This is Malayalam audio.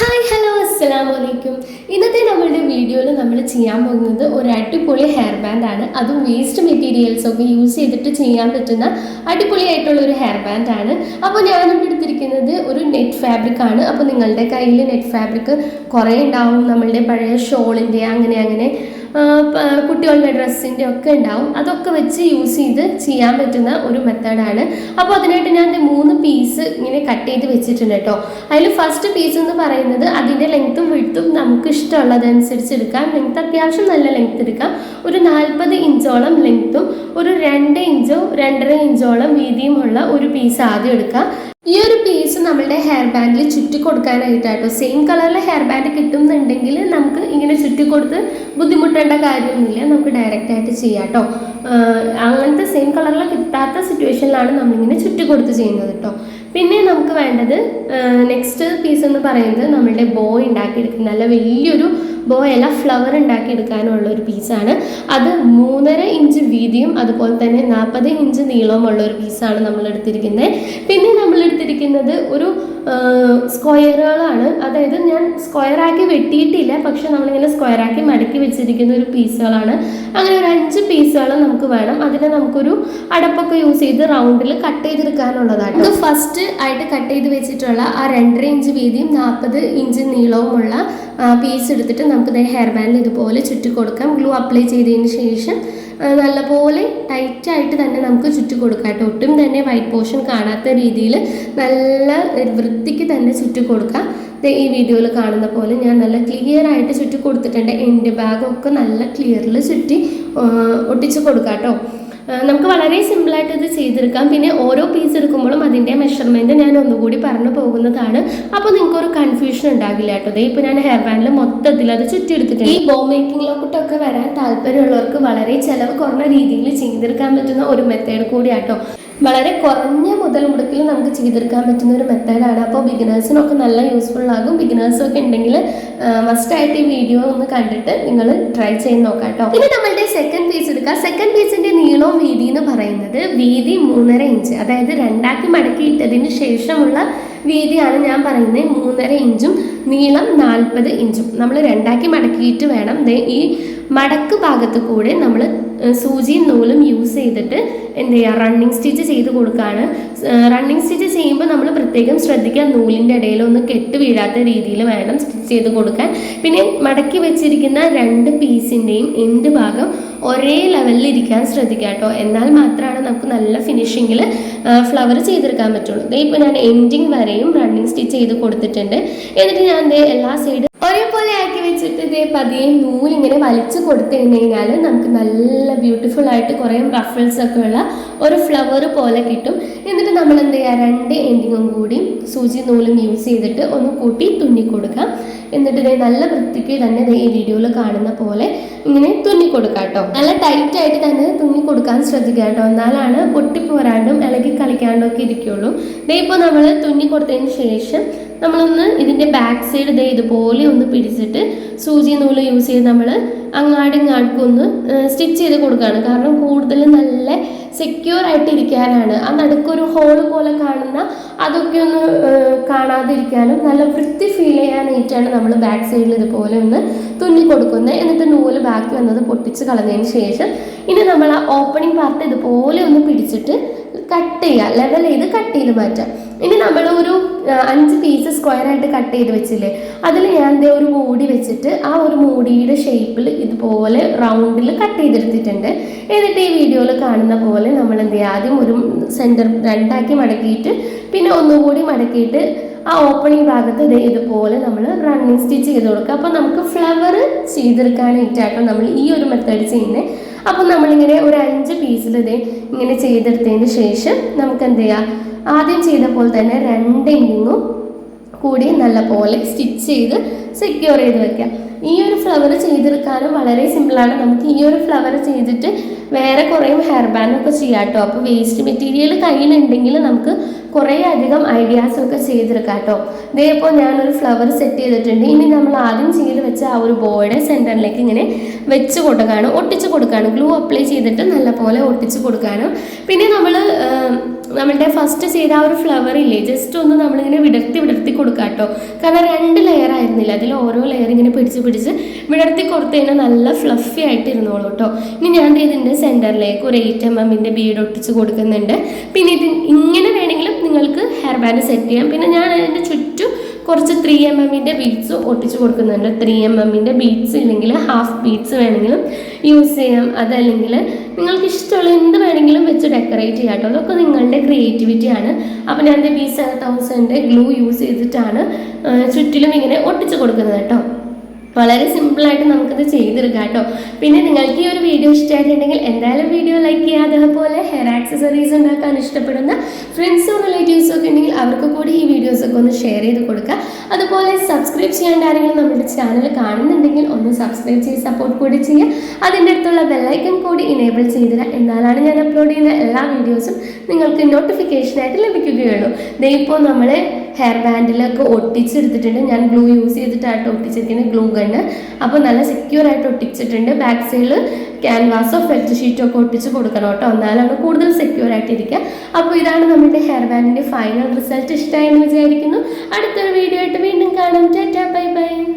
ഹായ് ഹലോ അസ്സലാം വലൈക്കും ഇന്നത്തെ നമ്മളുടെ വീഡിയോയിൽ നമ്മൾ ചെയ്യാൻ പോകുന്നത് ഒരു അടിപൊളി ഹെയർ ബാൻഡ് ആണ്. അതും വേസ്റ്റ് മെറ്റീരിയൽസ് ഒക്കെ യൂസ് ചെയ്തിട്ട് ചെയ്യാൻ പറ്റുന്ന അടിപൊളിയായിട്ടുള്ള ഒരു ഹെയർ ബാൻഡ് ആണ്. അപ്പോൾ ഞാനിവിടെ എടുത്തിരിക്കുന്നത് ഒരു നെറ്റ് ഫാബ്രിക് ആണ്. അപ്പോൾ നിങ്ങളുടെ കയ്യിൽ നെറ്റ് ഫാബ്രിക് കുറേ ഉണ്ടാവും. നമ്മളുടെ പഴയ ഷോളിന്റെ അങ്ങനെ അങ്ങനെ. കുട്ടികളുടെ ഡ്രസ്സിന്റെ ഒക്കെ ഉണ്ടാവും. അതൊക്കെ വെച്ച് യൂസ് ചെയ്ത് ചെയ്യാൻ പറ്റുന്ന ഒരു മെത്തേഡാണ്. അപ്പോൾ അതിനായിട്ട് ഞാൻ മൂന്ന് പീസ് ഇങ്ങനെ കട്ട് ചെയ്ത് വെച്ചിട്ടുണ്ട് കേട്ടോ. അതിൽ ഫസ്റ്റ് പീസ് എന്ന് പറയുന്നത് അതിന്റെ ലെങ്ത്തും വിഴുത്തും നമുക്ക് ഇഷ്ടമുള്ളതനുസരിച്ച് എടുക്കാം. ലെങ്ത് അത്യാവശ്യം നല്ല ലെങ്ത് എടുക്കാം. ഒരു നാൽപ്പത് ഇഞ്ചോളം ലെങ്ത്തും ഒരു രണ്ട് ഇഞ്ചോ രണ്ടര ഇഞ്ചോളം വീതിയുമുള്ള ഒരു പീസ് ആദ്യം എടുക്കാം. ഈ ഒരു പീസ് നമ്മളുടെ ഹെയർ ബാൻഡിൽ ചുറ്റി കൊടുക്കാനായിട്ടാട്ടോ. സെയിം കളറിലെ ഹെയർ ബാൻഡ് കിട്ടുന്നുണ്ടെങ്കിൽ നമുക്ക് ഇങ്ങനെ ചുറ്റി കൊടുത്ത് ബുദ്ധിമുട്ടേണ്ട കാര്യമൊന്നുമില്ല. നമുക്ക് ഡയറക്റ്റ് ആയിട്ട് ചെയ്യാം കേട്ടോ അങ്ങനത്തെ സെയിം കളറിൽ കിട്ടാത്ത സിറ്റുവേഷനിലാണ് നമ്മളിങ്ങനെ ചുറ്റി കൊടുത്ത് ചെയ്യുന്നത് കേട്ടോ പിന്നെ നമുക്ക് വേണ്ടത് നെക്സ്റ്റ് പീസ് എന്ന് പറയുന്നത് നമ്മളുടെ ബോ ഉണ്ടാക്കിയെടുക്കുന്ന നല്ല വലിയൊരു ബോ അല്ല ഫ്ലവർ ഉണ്ടാക്കിയെടുക്കാനുള്ള ഒരു പീസാണ് അത് മൂന്നര ഇഞ്ച് വീതിയും അതുപോലെ തന്നെ നാൽപ്പത് ഇഞ്ച് നീളവുമുള്ള ഒരു പീസാണ് നമ്മൾ എടുത്തിരിക്കുന്നത്. പിന്നെ നമ്മൾ എടുത്തിരിക്കുന്നത് ഒരു സ്ക്വയറുകളാണ് അതായത് ഞാൻ സ്ക്വയറാക്കി വെട്ടിയിട്ടില്ല പക്ഷെ നമ്മളിങ്ങനെ സ്ക്വയറാക്കി മടക്കി വെച്ചിരിക്കുന്ന ഒരു പീസുകളാണ്. അങ്ങനെ ഒരു അഞ്ച് പീസുകൾ നമുക്ക് വേണം. അതിനെ നമുക്കൊരു അടപ്പൊക്കെ യൂസ് ചെയ്ത് റൗണ്ടിൽ കട്ട് ചെയ്തെടുക്കാനുള്ളതാണ്. നമുക്ക് ഫസ്റ്റ് ആയിട്ട് കട്ട് ചെയ്ത് വെച്ചിട്ടുള്ള ആ രണ്ടര ഇഞ്ച് വീതിയും നാൽപ്പത് ഇഞ്ച് നീളവുമുള്ള പീസ് എടുത്തിട്ട് നമുക്ക് ഹെയർ ബാൻഡിൽ ഇതുപോലെ ചുറ്റി കൊടുക്കാം ഗ്ലൂ അപ്ലൈ ചെയ്തതിന് ശേഷം നല്ലപോലെ ടൈറ്റായിട്ട് തന്നെ നമുക്ക് ചുറ്റി കൊടുക്കാം ഒട്ടും തന്നെ വൈറ്റ് പോർഷൻ കാണാത്ത രീതിയിൽ നല്ല വൃത്തിക്ക് തന്നെ ചുറ്റി കൊടുക്കാം ഈ വീഡിയോയിൽ കാണുന്ന പോലെ ഞാൻ നല്ല ക്ലിയർ ആയിട്ട് ചുറ്റി കൊടുത്തിട്ടുണ്ട് എന്റെ ബാഗൊക്കെ നല്ല ക്ലിയറിൽ ചുറ്റി ഒട്ടിച്ച് കൊടുക്കാം കേട്ടോ നമുക്ക് വളരെ സിമ്പിളായിട്ട് ഇത് ചെയ്തെടുക്കാം. പിന്നെ ഓരോ പീസ് എടുക്കുമ്പോഴും അതിന്റെ മെഷർമെന്റ് ഞാൻ ഒന്നുകൂടി പറഞ്ഞു പോകുന്നതാണ്. അപ്പോൾ നിങ്ങൾക്ക് ഒരു കൺഫ്യൂഷൻ ഉണ്ടാകില്ല കേട്ടോ. ദേ ഇപ്പോൾ ഞാൻ ഹെയർ ബാൻഡിൽ മൊത്തത്തിൽ അത് ചുറ്റി എടുത്തിട്ടുണ്ട് ഈ ബോ മേക്കിങ്ങിലോട്ടൊക്കെ വരാൻ താല്പര്യമുള്ളവർക്ക് വളരെ ചിലവ് കുറഞ്ഞ രീതിയിൽ ചെയ്തെടുക്കാൻ പറ്റുന്ന ഒരു മെത്തേഡ് കൂടിയാട്ടോ. വളരെ കുറഞ്ഞ മുതൽ മുടക്കിൽ നമുക്ക് ചെയ്തെടുക്കാൻ പറ്റുന്ന ഒരു മെത്തേഡാണ് അപ്പോൾ ബിഗിനേഴ്സിനൊക്കെ നല്ല യൂസ്ഫുൾ ആകും. ബിഗിനേഴ്സൊക്കെ ഉണ്ടെങ്കിൽ മസ്റ്റായിട്ട് ഈ വീഡിയോ ഒന്ന് കണ്ടിട്ട് നിങ്ങൾ ട്രൈ ചെയ്ത് നോക്കാം കേട്ടോ. ഇനി നമ്മളുടെ സെക്കൻഡ് പീസ് എടുക്കുക സെക്കൻഡ് പീസിന്റെ നീളവും വീതി എന്ന് പറയുന്നത് വീതി മൂന്നര ഇഞ്ച് അതായത് രണ്ടാക്കി മടക്കിയിട്ടതിന് ശേഷമുള്ള വീതിയാണ് ഞാൻ പറയുന്നത്. മൂന്നര ഇഞ്ചും നീളം നാൽപ്പത് ഇഞ്ചും നമ്മൾ രണ്ടാക്കി മടക്കിയിട്ട് വേണം ഈ മടക്ക് ഭാഗത്ത് കൂടെ നമ്മൾ സൂചിയും നൂലും യൂസ് ചെയ്തിട്ട് എന്ത് ചെയ്യുക റണ്ണിങ് സ്റ്റിച്ച് ചെയ്ത് കൊടുക്കുകയാണ് റണ്ണിങ് സ്റ്റിച്ച് ചെയ്യുമ്പോൾ നമ്മൾ പ്രത്യേകം ശ്രദ്ധിക്കുക നൂലിന്റെ ഇടയിൽ ഒന്ന് കെട്ട് വീഴാത്ത രീതിയിൽ വേണം സ്റ്റിച്ച് ചെയ്ത് കൊടുക്കാൻ. പിന്നെ മടക്കി വെച്ചിരിക്കുന്ന രണ്ട് പീസിന്റെയും എന്ത് ഭാഗം ഒരേ ലെവലിൽ ഇരിക്കാൻ ശ്രദ്ധിക്കുക കേട്ടോ. എന്നാൽ മാത്രമാണ് നമുക്ക് നല്ല ഫിനിഷിങ്ങിൽ ഫ്ലവർ ചെയ്തെടുക്കാൻ പറ്റുള്ളൂ. ഇപ്പോൾ ഞാൻ എൻഡിങ് വരെയും റണ്ണിങ് സ്റ്റിച്ച് ചെയ്ത് കൊടുത്തിട്ടുണ്ട്. എന്നിട്ട് ഞാൻ എല്ലാ സൈഡ് ഒരേപോലെ ആക്കി വെച്ചിട്ട് ഇതേ പതിയെ നൂലിങ്ങനെ വലിച്ചു കൊടുത്തു കഴിഞ്ഞാൽ നമുക്ക് നല്ല ബ്യൂട്ടിഫുൾ ആയിട്ട് കുറേ റഫിൾസ് ഒക്കെ ഉള്ള ഒരു ഫ്ലവർ പോലെ കിട്ടും. എന്നിട്ട് നമ്മൾ എന്ത് ചെയ്യുക രണ്ട് എൻഡിങ്ങും കൂടി സൂചി നൂലും യൂസ് ചെയ്തിട്ട് ഒന്ന് കൂട്ടി തുന്നി കൊടുക്കാം. എന്നിട്ട് ഇതേ നല്ല വൃത്തിക്ക് തന്നെ ഈ വീഡിയോയിൽ കാണുന്ന പോലെ ഇങ്ങനെ തുന്നി കൊടുക്കാം കേട്ടോ. നല്ല ടൈറ്റ് ആയിട്ട് തന്നെ തുന്നി കൊടുക്കാൻ ശ്രദ്ധിക്കുക കേട്ടോ. എന്നാലാണ് പൊട്ടിപ്പോരാണ്ടും ഇളകി കളിക്കാണ്ടും ഒക്കെ ഇരിക്കുള്ളൂ. ഇതേ ഇപ്പോൾ നമ്മൾ തുന്നി കൊടുത്തതിന് ശേഷം നമ്മളൊന്ന് ഇതിന്റെ ബാക്ക് സൈഡ് ദേ ഇതുപോലെ ഒന്ന് പിടിച്ചിട്ട് സൂചി നൂൽ യൂസ് ചെയ്ത് നമ്മൾ അങ്ങാടും ഇങ്ങാടും ഒന്ന് സ്റ്റിച്ച് ചെയ്ത് കൊടുക്കുകയാണ് കാരണം കൂടുതൽ നല്ല സെക്യൂർ ആയിട്ട് ഇരിക്കാനാണ്. ആ നടുക്കൊരു ഹോൾ പോലെ കാണുന്ന അതൊക്കെ ഒന്ന് കാണാതിരിക്കാനും നല്ല വൃത്തി ഫീൽ ചെയ്യാനായിട്ടാണ് നമ്മൾ ബാക്ക് സൈഡിൽ ഇതുപോലെ ഒന്ന് തുന്നി കൊടുക്കുന്നത്. എന്നിട്ട് നൂൽ ബാക്കി വന്നത് പൊട്ടിച്ച് കളഞ്ഞതിന് ശേഷം ഇനി നമ്മൾ ആ ഓപ്പണിംഗ് പാർട്ട് ഇതുപോലെ ഒന്ന് പിടിച്ചിട്ട് കട്ട് ചെയ്യുക ലെവൽ ചെയ്ത് കട്ട് ചെയ്ത് മാറ്റാം. ഇനി നമ്മൾ ഒരു അഞ്ച് പീസ് സ്ക്വയറായിട്ട് കട്ട് ചെയ്ത് വെച്ചില്ലേ? അതിൽ ഞാൻ ദേ ഒരു മൂടി വെച്ചിട്ട് ആ ഒരു മൂടിയുടെ ഷേപ്പിൽ ഇതുപോലെ റൗണ്ടിൽ കട്ട് ചെയ്തെടുത്തിട്ടുണ്ട്. എന്നിട്ട് ഈ വീഡിയോയിൽ കാണുന്ന പോലെ നമ്മൾ എന്ത് ചെയ്യുക? ആദ്യം ഒരു സെന്റർ രണ്ടാക്കി മടക്കിയിട്ട് പിന്നെ ഒന്നുകൂടി മടക്കിയിട്ട് ആ ഓപ്പണിംഗ് ഭാഗത്ത് ദേ ഇതുപോലെ നമ്മൾ റണ്ണിങ് സ്റ്റിച്ച് ചെയ്ത് കൊടുക്കുക. അപ്പോൾ നമുക്ക് ഫ്ലവർ ചെയ്തെടുക്കാനായിട്ടാണ് നമ്മൾ ഈ ഒരു മെത്തേഡ് ചെയ്യുന്നത്. അപ്പോൾ നമ്മളിങ്ങനെ ഒരു അഞ്ച് പീസിൽ ഇതേ ഇങ്ങനെ ചെയ്തെടുത്തതിന് ശേഷം നമുക്ക് എന്ത് ചെയ്യാം ആദ്യം ചെയ്ത പോലെ തന്നെ രണ്ട് എൻഡിങ്ങും കൂടി നല്ലപോലെ സ്റ്റിച്ച് ചെയ്ത് സെക്യൂർ ചെയ്ത് വെക്കാം. ഈ ഒരു ഫ്ലവർ ചെയ്തെടുക്കാനും വളരെ സിമ്പിളാണ് നമുക്ക് ഈ ഒരു ഫ്ലവർ ചെയ്തിട്ട് വേറെ കുറേ ഹെയർ ബാൻഡൊക്കെ ചെയ്യാം കേട്ടോ അപ്പോൾ വേസ്റ്റ് മെറ്റീരിയൽ കയ്യിലുണ്ടെങ്കിൽ നമുക്ക് കുറേ അധികം ഐഡിയാസൊക്കെ ചെയ്തെടുക്കാം കേട്ടോ ഇതേപ്പോൾ ഞാനൊരു ഫ്ലവർ സെറ്റ് ചെയ്തിട്ടുണ്ട്. ഇനി നമ്മൾ ആദ്യം ചെയ്ത് വെച്ച ആ ഒരു ബോയുടെ സെന്ററിലേക്ക് ഇങ്ങനെ വെച്ച് കൊടുക്കാനും ഒട്ടിച്ച് കൊടുക്കാനും ഗ്ലൂ അപ്ലൈ ചെയ്തിട്ട് നല്ലപോലെ ഒട്ടിച്ച് കൊടുക്കാനും പിന്നെ നമ്മൾ നമ്മളുടെ ഫസ്റ്റ് ചെയ്ത ആ ഒരു ഫ്ലവർ ഇല്ലേ ജസ്റ്റ് ഒന്ന് നമ്മളിങ്ങനെ വിടർത്തി വിടർത്തി കൊടുക്കുക കേട്ടോ കാരണം രണ്ട് ലെയർ ആയിരുന്നില്ല. അതിൽ ഓരോ ലെയർ ഇങ്ങനെ പിടിച്ച് പിടിച്ച് വിടർത്തി കൊടുത്തു കഴിഞ്ഞാൽ നല്ല ഫ്ലഫി ആയിട്ട് ഇരുന്നോളൂ കേട്ടോ ഇനി ഞാൻ ഇതിന്റെ സെന്ററിലേക്ക് ഒരു എയ്റ്റ് എം എമ്മിന്റെ ബീഡ് ഒട്ടിച്ച് കൊടുക്കുന്നുണ്ട്. പിന്നെ ഇത് ഇങ്ങനെ വേണമെങ്കിലും നിങ്ങൾക്ക് ഹെയർ ബാൻഡ് സെറ്റ് ചെയ്യാം. പിന്നെ ഞാൻ അതിന്റെ ചുറ്റും കുറച്ച് ത്രീ എം എമ്മിന്റെ ബീഡ്സ് ഒട്ടിച്ച് കൊടുക്കുന്നുണ്ട്. ത്രീ എം എമ്മിന്റെ ബീഡ്സ് ഇല്ലെങ്കിൽ ഹാഫ് ബീഡ്സ് വേണമെങ്കിലും യൂസ് ചെയ്യാം. അതല്ലെങ്കിൽ നിങ്ങൾക്ക് ഇഷ്ടമുള്ള എന്ത് വേണമെങ്കിലും വെച്ച് ഡെക്കറേറ്റ് ചെയ്യാം കേട്ടോ. അതൊക്കെ നിങ്ങളുടെ ക്രിയേറ്റിവിറ്റിയാണ് അപ്പോൾ ഞാൻ B seven thousand glue use ചെയ്തിട്ടാണ് ചുറ്റിലും ഇങ്ങനെ ഒട്ടിച്ച് കൊടുക്കുന്നത് കേട്ടോ. വളരെ സിമ്പിളായിട്ട് നമുക്കിത് ചെയ്തെടുക്കാം കേട്ടോ. പിന്നെ നിങ്ങൾക്ക് ഈ ഒരു വീഡിയോ ഇഷ്ടമായിട്ടുണ്ടെങ്കിൽ എന്തായാലും വീഡിയോ ലൈക്ക് ചെയ്യുക. അതേപോലെ ഹെയർ ആക്സസറീസ് ഉണ്ടാക്കാൻ ഇഷ്ടപ്പെടുന്ന ഫ്രണ്ട്സോ റിലേറ്റീവ്സോ ഒക്കെ ഉണ്ടെങ്കിൽ അവർക്ക് കൂടി ഈ വീഡിയോസൊക്കെ ഒന്ന് ഷെയർ അതുപോലെ സബ്സ്ക്രൈബ് ചെയ്യാണ്ട് ആരെങ്കിലും നമ്മുടെ ചാനൽ കാണുന്നുണ്ടെങ്കിൽ ഒന്ന് സബ്സ്ക്രൈബ് ചെയ്ത് സപ്പോർട്ട് കൂടി ചെയ്യുക. അതിന്റെ അടുത്തുള്ള ബെല്ലൈക്കൺ കൂടി ഇനേബിൾ ചെയ്തില്ല എന്നാലാണ് ഞാൻ അപ്ലോഡ് ചെയ്യുന്ന എല്ലാ വീഡിയോസും നിങ്ങൾക്ക് നോട്ടിഫിക്കേഷനായിട്ട് ലഭിക്കുകയുള്ളൂ. ഇതിപ്പോൾ നമ്മൾ ഹെയർ ബാൻഡിലൊക്കെ ഒട്ടിച്ചെടുത്തിട്ടുണ്ട്. ഞാൻ ഗ്ലൂ യൂസ് ചെയ്തിട്ടായിട്ട് ഒട്ടിച്ചിരിക്കുന്നത് ഗ്ലൂ ഗണ്ണ് അപ്പോൾ നല്ല സെക്യൂർ ആയിട്ട് ഒട്ടിച്ചിട്ടുണ്ട്. ബാക്ക് സൈഡിൽ ക്യാൻവാസോ ഫെൽറ്റ് ഷീറ്റോ ഒക്കെ ഒട്ടിച്ച് കൊടുക്കണം കേട്ടോ. എന്നാലാണ് കൂടുതൽ സെക്യൂർ ആയിട്ടിരിക്കുക. അപ്പോൾ ഇതാണ് നമ്മുടെ ഹെയർ ബാൻഡിന്റെ ഫൈനൽ റിസൾട്ട് ഇഷ്ടമായി എന്ന് വിചാരിക്കുന്നു. അടുത്തൊരു വീഡിയോ ആയിട്ട് വീണ്ടും കാണാം. Tata bye bye.